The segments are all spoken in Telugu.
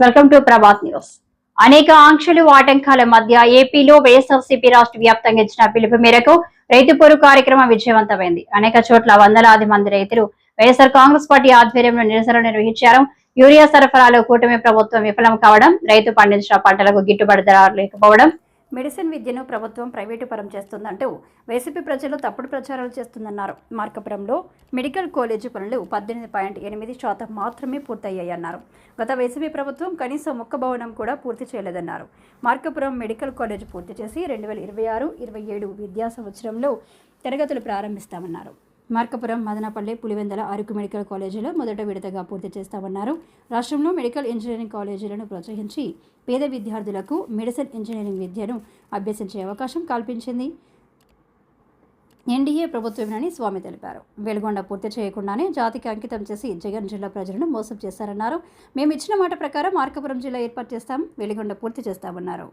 వెల్కమ్ టు ప్రభాత్ న్యూస్ అనేక ఆంక్షలు ఆటంకాల మధ్య ఏపీలో వైఎస్ఆర్సీపీ రాష్ట్ర వ్యాప్తంగా ఇచ్చిన పిలుపు మేరకు రైతు పొరు కార్యక్రమం విజయవంతమైంది. అనేక చోట్ల వందలాది మంది రైతులు వైఎస్ఆర్ కాంగ్రెస్ పార్టీ ఆధ్వర్యంలో నిరసన నిర్వహించారు. యూరియా సరఫరాలో కూటమి ప్రభుత్వం విఫలం కావడం రైతు పండించిన పంటలకు గిట్టుబాటు ధర లేకపోవడం మెడిసిన్ విద్యను ప్రభుత్వం ప్రైవేటు పరం చేస్తుందంటూ వైసీపీ ప్రజలు తప్పుడు ప్రచారాలు చేస్తుందన్నారు. మార్కపురంలో మెడికల్ కాలేజీ పనులు పద్దెనిమిది పాయింట్ ఎనిమిది శాతం మాత్రమే పూర్తయ్యాయన్నారు. గత వైసీపీ ప్రభుత్వం కనీసం ఒక్క భవనం కూడా పూర్తి చేయలేదన్నారు. మార్కపురం మెడికల్ కాలేజ్ పూర్తి చేసి రెండు వేల ఇరవై ఆరు ఇరవై ఏడు విద్యా సంవత్సరంలో తరగతులు ప్రారంభిస్తామన్నారు. మార్కపురం మదనపల్లి పులివెందల అరకు మెడికల్ కాలేజీలో మొదట విడతగా పూర్తి చేస్తామన్నారు. రాష్ట్రంలో మెడికల్ ఇంజనీరింగ్ కాలేజీలను ప్రోత్సహించి పేద విద్యార్థులకు మెడిసిన్ ఇంజనీరింగ్ విద్యను అభ్యసించే అవకాశం కల్పించింది. ఎన్డీఏ ప్రభుత్వమేనని స్వామి తెలిపారు. వెలుగొండ పూర్తి చేయకుండానే జాతికి అంకితం చేసి జగన్ జిల్లా ప్రజలను మోసం చేశారన్నారు. మేము ఇచ్చిన మాట ప్రకారం మార్కపురం జిల్లా ఏర్పాటు చేస్తాం. వెలుగొండ పూర్తి చేస్తామన్నారు.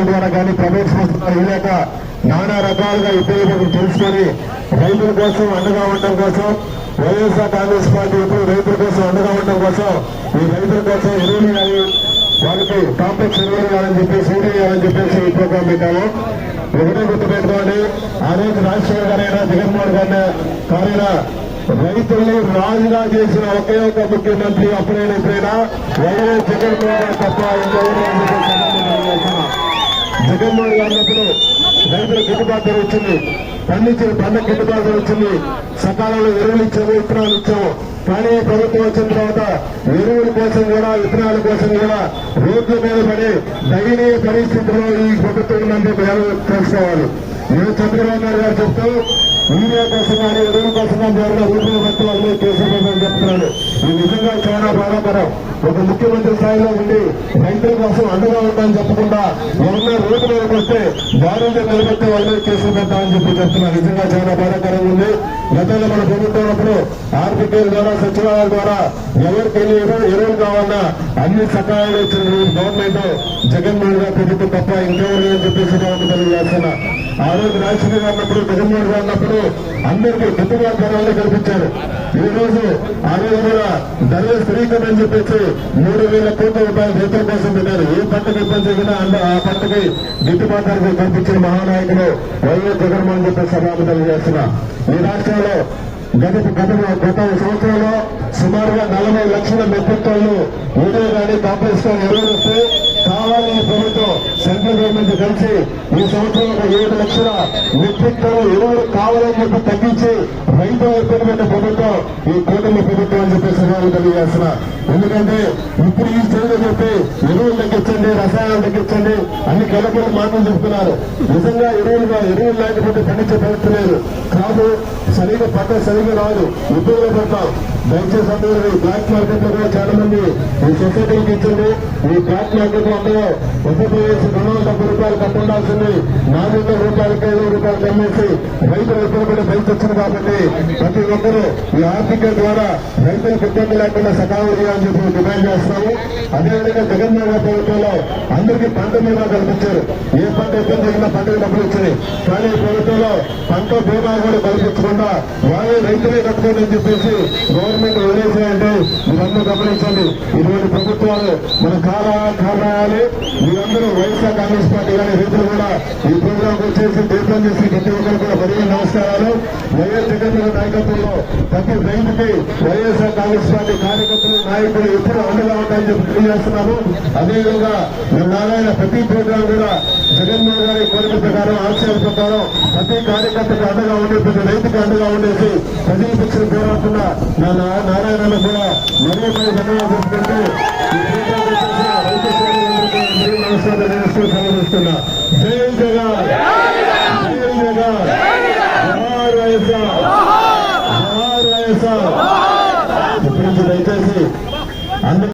ఆర్థిక ద్వారా కానీ ప్రైవేట్ సంస్థలు ఈ నానా రకాలుగా ఇబ్బంది తెలుసుకొని రైతుల కోసం అండగా ఉండటం కోసం వైఎస్ఆర్ కాంగ్రెస్ పార్టీ ఇప్పుడు రైతుల కోసం అండగా ఉండటం కోసం ఈ రైతుల కోసం ఎరువులు కానీ వాళ్ళకి కాంప్లెక్స్ ఎరువులు కావాలని చెప్పేసి ఊడి కావాలని చెప్పేసి ఈ ప్రోగ్రాం పెట్టాము. ఒకటే గుర్తుపెట్టుకోండి ఆ రోజు రాజశేఖర్ గారైనా జగన్మోహన్ గారి కారైనా రైతుల్ని రాజుగా చేసిన ఒకే ఒక ముఖ్యమంత్రి అప్పుడైనా ఎప్పుడైనా వైఎస్ జగన్మోహన్ తప్ప ఇంకెవరు జగన్మోహన్ గారు అన్నప్పుడు రైతులకు గిట్టుబాటు ధర వచ్చింది. పండించిన పంట గిట్టుబాటు ధర వచ్చింది. సకాలంలో ఎరువులు ఇచ్చాము విత్తనాలు ఇచ్చాము. కానీ ప్రభుత్వం వచ్చిన తర్వాత ఎరువుల కోసం కూడా విత్తనాల కోసం కూడా రోడ్ల మీద పడి దయనీయ పరిస్థితుల్లో ఈ ప్రభుత్వం ఉందని తెలుసుకోవాలి నేను చంద్రబాబు నాయుడు గారు చెప్తూ మీడియా కోసం కానీ ఎరువులు గారిగా కానీ జరిగిన ఊపిరి బట్టి వాళ్ళు కేసీఆర్ చెప్తున్నాడు ఇది నిజంగా చాలా బాధాకరం. ఒక ముఖ్యమంత్రి స్థాయిలో ఉండి రైతుల కోసం అండగా ఉంటామని చెప్పకుండా ఎవరన్నా రోడ్డు మీదకి వస్తే దారుణంగా నిలబెట్టి వాళ్ళే కేసులు పెట్టామని చెప్పి చెప్తున్నారు. నిజంగా చాలా బాధాకరంగా ఉంది. గతంలో మన ప్రభుత్వం ఉన్నప్పుడు ఆర్థిక ద్వారా సచివాలయాల ద్వారా ఎవరికి ఎన్ని ఎరువులు కావాలన్నా అన్ని సకాయాలు ఇచ్చిన గవర్నమెంట్ జగన్మోహన్ గారు ప్రభుత్వం తప్ప ఇంకెవరు చెప్పేసి తెలియజేస్తున్నా. ఆ రోజు రాజశేఖర్ ఉన్నప్పుడు జగన్మోహన్ గారు ఉన్నప్పుడు అందరికీ గిట్టుబాటు ధరలు కల్పించారు. ఈ రోజు ఆ రోజు కూడా ధరలు స్థిరీకరణ చెప్పేసి మూడు వేల కోట్ల రూపాయల రైతుల కోసం పెట్టారు. ఏ పంటకు ఇబ్బంది జరిగినా ఆ పంటకి గిట్టుబాటు ధరకు కల్పించిన మహానాయకులు వైఎస్ జగన్మోహన్ చెప్పి సభకు తెలియజేస్తున్నా. ఈ రాష్ట్రంలో గత గత గత సంవత్సరంలో సుమారుగా నలభై లక్షల మెట్రిక్ టన్నులు ఊడే కానీ కాంప్లెక్స్ కానీ ఎరువులు వస్తే కావాలి ఈ ప్రభుత్వం సెంట్రల్ గవర్నమెంట్ కలిసి ఈ సంవత్సరం ఒక ఏడు లక్షల మెట్రిక్ టన్ను ఎరువులు కావాలని చెప్పి తగ్గించి రైతు ఏర్పడిన ప్రభుత్వం ఈ కూటమి ప్రభుత్వం అని చెప్పేసి నేను తెలియజేస్తున్నా. ఎందుకంటే ఇప్పుడు ఈ స్టేజ్ చెప్పి ఎరువులు తగ్గించండి రసాయనాలు తగ్గించండి అన్ని కలకలు మాటలు చెప్తున్నారు. నిజంగా ఎరువులు ఎరువులు లేకపోతే పండించే పరిస్థితి లేదు. కాదు సరిగా పంట సరిగా రాదు. ఇబ్బందులు పడతాం దయచేసి అందరూ ఈ బ్లాక్ మార్కెట్లో కూడా చాలా మంది ఈ సొసైటీకి ఇచ్చింది ఈ బ్లాక్ మార్కెట్లో అందరూ ఉత్తరప్రదేశ్ రెండు వందల డెబ్బై రూపాయలు కట్టుండాల్సింది నాలుగు వందల రూపాయలకి ఐదు రూపాయలు కమ్మేసి రైతులు కూడా రైతు వచ్చింది కాబట్టి ప్రతి ఒక్కరూ ఈ ఆర్థిక ద్వారా రైతులకు ఇబ్బంది లేకుండా సకాలం చేయాలని చెప్పి డిమాండ్ చేస్తున్నాము అదేవిధంగా జగన్మోహన్ రెడ్డి ప్రభుత్వంలో అందరికీ పంట బీమా కల్పించారు ఏ పంట ఇబ్బంది జరిగినా పంటకు డబ్బులు ఇచ్చాయి కానీ ప్రభుత్వంలో పంట బీమా కూడా కల్పించకుండా వాళ్ళే రైతులే కట్టుకోండి అని చెప్పేసి గవర్నమెంట్ ഗവൺമെന്റ് ഓരോ మీరందరూ గమనించండి ఇటువంటి ప్రభుత్వాలు మన కాలా కారణాలు మీరందరూ వైఎస్ఆర్ కాంగ్రెస్ పార్టీ కానీ రైతులు కూడా ఈ ప్రోగ్రాం వచ్చేసి తీర్థం చేసి ప్రతి ఒక్కరు కూడా పదిహేను నమస్కారాలు. వైఎస్ జగన్ నాయకత్వంలో ప్రతి రైతుకి వైఎస్ఆర్ కాంగ్రెస్ పార్టీ కార్యకర్తలు నాయకులు ఎప్పుడు అండగా ఉంటాయని చెప్పి తెలియజేస్తున్నాము. అదేవిధంగా మేము నారాయణ ప్రతి ప్రోగ్రాం కూడా జగన్మోహన్ గారి కోరిక ప్రకారం ఆక్షేప ప్రకారం ప్రతి కార్యకర్తకు అండగా ఉండి ప్రతి రైతుకు అండగా ఉండేసి ప్రజల పక్షులు పోరాడుతున్న నా నారాయణ కూడా మరో మరీ ధన్యవాదాలు చెప్పుకుంటూ నమస్కారం తెలియజేస్తూ